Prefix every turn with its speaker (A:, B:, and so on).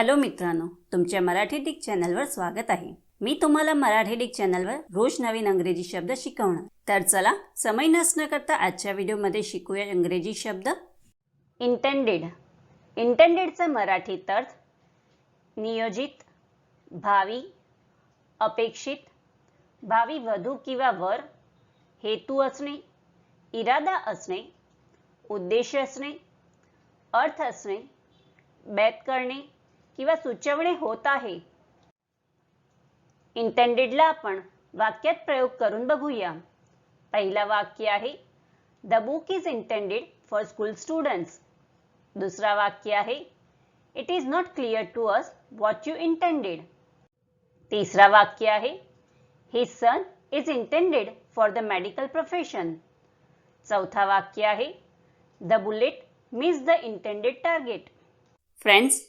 A: Hello मित्रांनो तुमच्या Marathi Dick चॅनलवर स्वागत आहे. मी तुम्हाला मराठी डिक चॅनलवर रोज नवीन अंग्रेजी शब्द शिकवणार. तर चला समय नसणं करता आजच्या व्हिडिओमध्ये शिकूया इंग्रजी शब्द. इंटेंडेड इंटेंडेडचा मराठीत अर्थ नियोजित भावी अपेक्षित भावी वधू किंवा वर हेतू असणे इरादा असणे उद्देश असणे अर्थ असणे बैत करणे किंवा सुचवणे होत आहे. इंटेंडेडला आपण वाक्यात प्रयोग करून बघूया. पहिला वाक्य आहे the book is intended for school students दुसरा वाक्य आहे it is not clear to us what you intended तिसरा वाक्य आहे his son is intended for the medical profession चौथा वाक्य आहे the bullet miss the intended target friends